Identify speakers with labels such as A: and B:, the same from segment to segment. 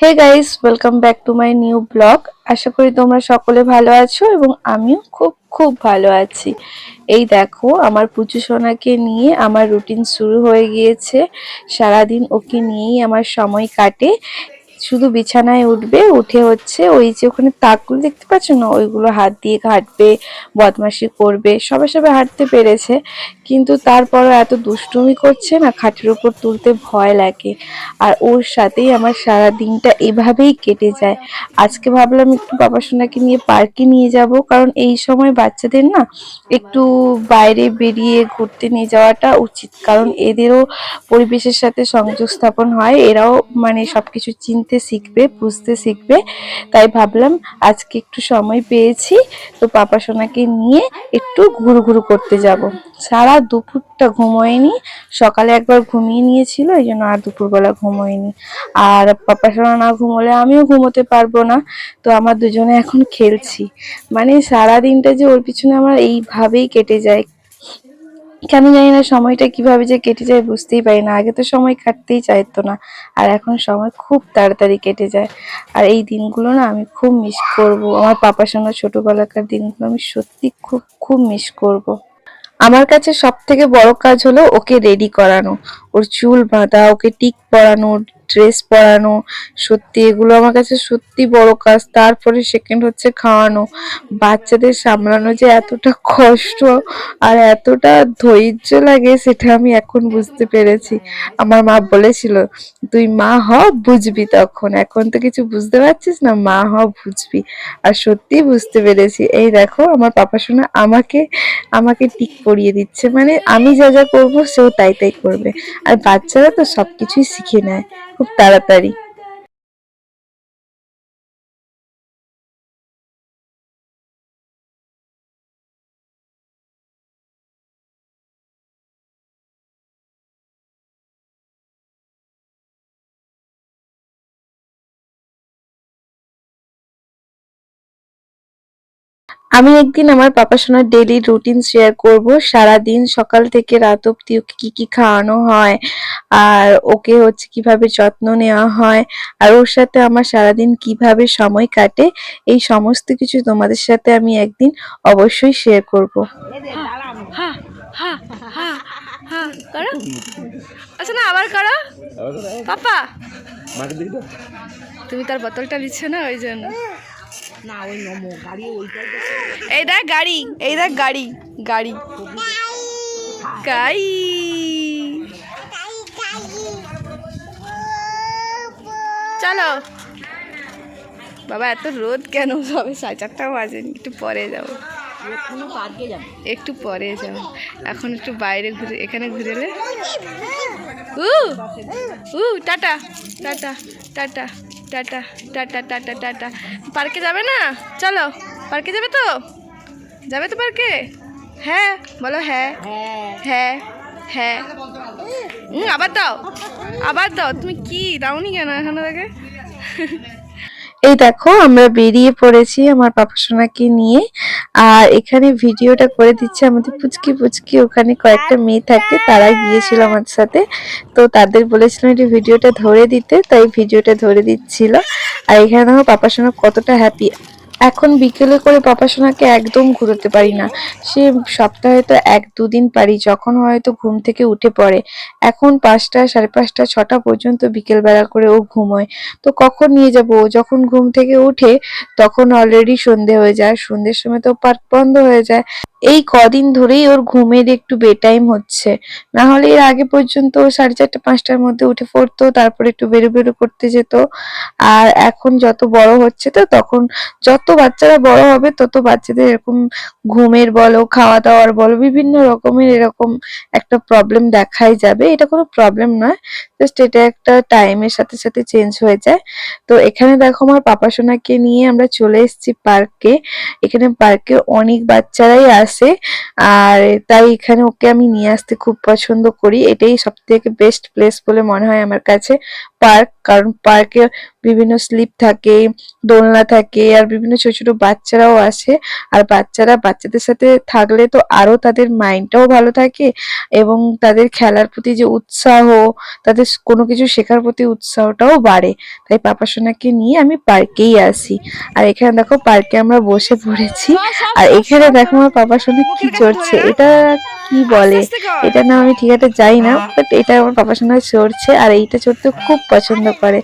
A: Hey guys welcome back to my new blog আশা করি তোমরা সকলে ভালো আছো এবং আমিও খুব খুব ভালো আছি। এই দেখো, আমার পুজো সোনাকে নিয়ে আমার রুটিন শুরু হয়ে গিয়েছে। সারাদিন ওকে নিয়েই আমার সময় কাটে। শুধু বিছানায় উঠবে, উঠে হচ্ছে ওই যে ওখানে তাকগুলো দেখতে পাচ্ছ না? ওইগুলো হাত দিয়ে ঘাটবে, বদমাশি করবে, সবে সবে হাঁটতে পেরেছে। কিন্তু তারপরও এত দুষ্টুমি করছে না, খাটের উপর তুলতে ভয় লাগে। আর ওর সাথেই আমার সারা দিনটা এভাবেই কেটে যায়। আজকে ভাবলাম একটু বাবা সোনাকে নিয়ে পার্কে নিয়ে যাব, কারণ এই সময় বাচ্চাদের না একটু বাইরে বেরিয়ে ঘুরতে নিয়ে যাওয়াটা উচিত। কারণ এদেরও পরিবেশের সাথে সংযোগ স্থাপন হয়, এরাও মানে সবকিছু চিনতে শিখবে, বুঝতে শিখবে। তাই ভাবলাম আজকে একটু সময় পেয়েছি, তো পাপা সোনাকে নিয়ে একটু ঘুরু ঘুরু করতে যাব। সারা দুপুরটা ঘুমোয়নি, সকালে একবার ঘুমিয়ে নিয়েছিল, এই জন্য আর দুপুরবেলা ঘুমোয়নি। আর পাপা সোনা না ঘুমোলে আমিও ঘুমোতে পারব না, তো আমার দুজনে এখন খেলছি। মানে সারা দিনটা যে ওর পিছনে আমার এইভাবেই কেটে যায় কেন জানি না সময়টা কীভাবে যে কেটে যায় বুঝতেই পারি না। আগে তো সময় কাটতেই চাইতো না, আর এখন সময় খুব তাড়াতাড়ি কেটে যায়। আর এই দিনগুলো না আমি খুব মিস করব। আমার পাপার সঙ্গে ছোটোবেলাকার দিনগুলো আমি সত্যি খুব খুব মিস করব। আমার কাছে সব থেকে বড় কাজ হলো ওকে রেডি করানো। ওর চুল বাঁধা, ওকে টিক পরানো ড্রেস পরানো, সত্যি এগুলো আমার কাছে সত্যি বড় কাজ। তারপরে সেকেন্ড হচ্ছে খাওয়ানো। বাচ্চাদের সামলানো যে এতটা কষ্ট আর এতটা ধৈর্য লাগে, সেটা আমি এখন বুঝতে পেরেছি। আমার মা বলেছিল, তুই মা হ, বুঝবি তখন। এখন তো কিছু বুঝতে পারছিস না, মা হ, বুঝবি। আর সত্যি বুঝতে পেরেছি। এই দেখো, আমার পাপা শোনা আমাকে আমাকে টিক পরিয়ে দিচ্ছে। মানে আমি যা যা করব, সেও তাই তাই করবে। আর বাচ্চারা তো সবকিছুই শিখে নেয় খুব তাড়াতাড়ি। আমি একদিন আমার পাপা সোনার ডেলি রুটিন শেয়ার করব। সারা দিন সকাল থেকে রাত অব্দি ওকে কি কি খাওয়ানো হয় আর ওকে হচ্ছে কীভাবে যত্ন নেওয়া হয় আর ওর সাথে আমার সারাদিন কীভাবে সময় কাটে এই সমস্ত কিছু তোমাদের সাথে আমি একদিন অবশ্যই শেয়ার করব।
B: আচ্ছা না আবার করো। পাপা। তুমি তার বোতলটা দিচ্ছ না ওই জন্য।
C: না ওই নমো গাড়ি ওইটাই
B: এই দেখ গাড়ি এই দেখ গাড়ি গাড়ি। গাই চলো। বাবা এত রোদ কেন? সবে সাড়ে চারটা বাজেনি একটু পরে যাব।
C: যাব।
B: একটু পরে যাব। এখন একটু বাইরে ঘুরে এখানে ঘুরে উ tata tata tata. Tata tata tata tata. পার্কে যাবে না? চলো, পার্কে যাবে তো? যাবে তো পার্কে? হ্যাঁ বলো হ্যাঁ।
C: হ্যাঁ
B: হ্যাঁ। আবার দাও আবার দাও। তুমি কি, দাওনি কেন এখানে থেকে
A: এই দেখো, আমরা বেরিয়ে পড়েছি আমার পাপা সোনাকে নিয়ে। আর এখানে ভিডিওটা করে দিচ্ছে, আমাদের পুচকি পুচকি, ওখানে কয়েকটা মেয়ে থাকে, তারা গিয়েছিল আমার সাথে। তো তাদের বলেছিলাম এটি ভিডিওটা ধরে দিতে, তাই ভিডিওটা ধরে দিচ্ছিল। আর এখানে দেখো, পাপা সোনা কতটা হ্যাপি এখন বিকেলে করে পাপাসোনাকে একদম ঘুরোতে পারি না। সে সপ্তাহে তো এক দুদিন পারি, যখন হয়তো ঘুম থেকে উঠে পড়ে। এখন পাঁচটা, সাড়ে পাঁচটা, ছটা পর্যন্ত বিকেলবেলা করে ও ঘুমোয়। তো কখন নিয়ে যাব? যখন ঘুম থেকে উঠে তখন অলরেডি সন্ধে হয়ে যায়। সন্ধ্যের সময় তো পার্ক বন্ধ হয়ে যায়। এই কদিন ধরেই ওর ঘুমের একটু বেটাইম হচ্ছে। না হলে এর আগে পর্যন্ত সাড়ে চারটে, পাঁচটার মধ্যে উঠে পড়তো, তারপরে একটু বেরো বেরো করতে যেত। আর এখন যত বড় হচ্ছে তো, তখন যত বাচ্চারা বড় হবে, তত বাচ্চাদের এরকম ঘুমের বলো খাওয়া দাওয়ার বলো, বিভিন্ন রকমের এরকম একটা প্রবলেম দেখাই যাবে। এটা কোনো প্রবলেম নয় জাস্ট এটা একটা টাইমের সাথে সাথে চেঞ্জ হয়ে যায়। তো এখানে দেখো আমার পাপাসোনাকে নিয়ে আমরা চলে এসেছি পার্কে এখানে পার্কে অনেক বাচ্চারাই আসে আর তাই এখানে ওকে আমি নিয়ে আসতে খুব পছন্দ করি। এটাই সব থেকে বেস্ট প্লেস বলে মনে হয় আমার কাছে। পার্ক, কারণ পার্কে বিভিন্ন স্লিপ থাকে দোলনা থাকে আর বিভিন্ন ছোট ছোট বাচ্চারাও আসে। আর বাচ্চারা বাচ্চাদের সাথে থাকলে তো আরও তাদের মাইন্ডটাও ভালো থাকে এবং তাদের খেলার প্রতি যে উৎসাহ তাদের কোনো কিছু শেখার প্রতি উৎসাহটাও বাড়ে। তাই পাপা সোনাকে নিয়ে আমি পার্কেই আসি। আর এখানে দেখো পার্কে আমরা বসে পড়েছি। আর এখানে দেখো আমার পাপা সোনা কি চড়ছে। এটা কি বলে? এটা না আমি ঠিক আছে যাই না বাট এটা আমার পাপা সোনা চড়ছে আর এইটা চড়তে খুব পছন্দ করে।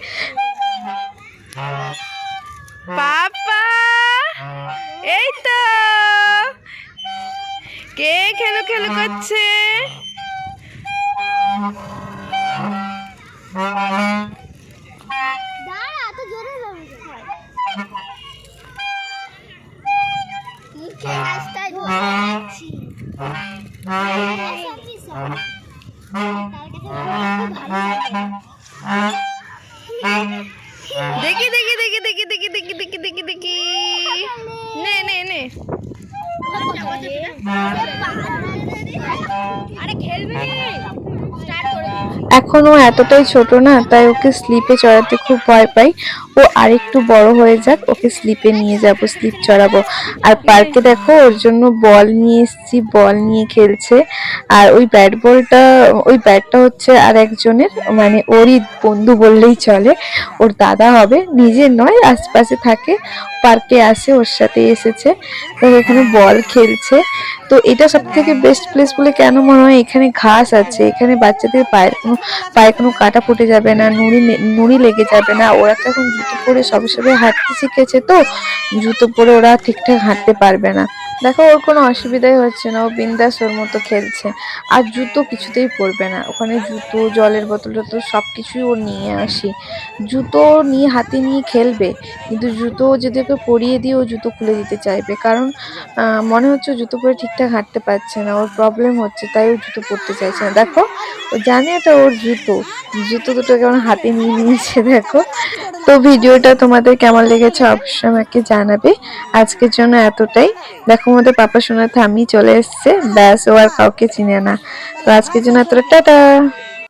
B: করছে দেখি দেখি দেখি দেখি দেখি দেখি দেখি দেখি দেখি নে নে নে
D: আরে ও
A: এখনও এতটাই ছোট না তাই ওকে স্লিপে চড়াতে খুব ভয় পাই। ও আরেকটু বড় হয়ে যাক, ওকে স্লিপে নিয়ে যাব স্লিপ চড়াবো। আর পার্কে দেখো, ওর জন্য বল নিয়ে এসেছি বল নিয়ে খেলছে। আর ওই ব্যাট বলটা ওই ব্যাটটা হচ্ছে আর একজনের মানে ওরই বন্ধু বললেই চলে। ওর দাদা হবে নিজের নয়, আশপাশে থাকে পার্কে আসে, ওর সাথে এসেছে। তো এখানে বল খেলছে। তো এটা সব থেকে বেস্ট প্লেস বলে কেন মনে হয় এখানে ঘাস আছে? এখানে বাচ্চাদের পায়ের কোনো, পায়ে কোনো কাটা ফুটে যাবে না, নুড়ি নুড়ি লেগে যাবে না। ওরা তো এখন জুতো পরে সবে সবে হাঁটতে শিখেছে তো। জুতো পরে ওরা ঠিকঠাক হাঁটতে পারবে না। দেখো, ওর কোনো অসুবিধাই হচ্ছে না। ও বিন্দাস ওর মতো খেলছে। আর জুতো কিছুতেই পরবে না। ওখানে জুতো, জলের বোতল টোতল সব কিছুই ওর নিয়ে আসি। জুতো নিয়ে, হাতে নিয়ে খেলবে। কিন্তু জুতো যদি ওকে পরিয়ে দিয়ে ও জুতো খুলে দিতে চাইবে, কারণ মনে হচ্ছে ও জুতো পরে ঠিকঠাক হাঁটতে পারছে না। ওর প্রবলেম হচ্ছে, তাই ও জুতো পরতে চাইছে না। দেখো, ও জানে এটা ওর জুতো। জুতো দুটো কেমন হাতে নিয়ে নিয়েছে, দেখো। তো ভিডিওটা তোমাদের কেমন লেগেছে অবশ্যই আমাকে জানাবে। আজকের জন্য এতটাই। দেখো আমাদের পাপা শোনাতে থামি চলে এসছে। ব্যাস, ও আর কাউকে চিনে না। তো আজকের জন্য এতটা। টাটা!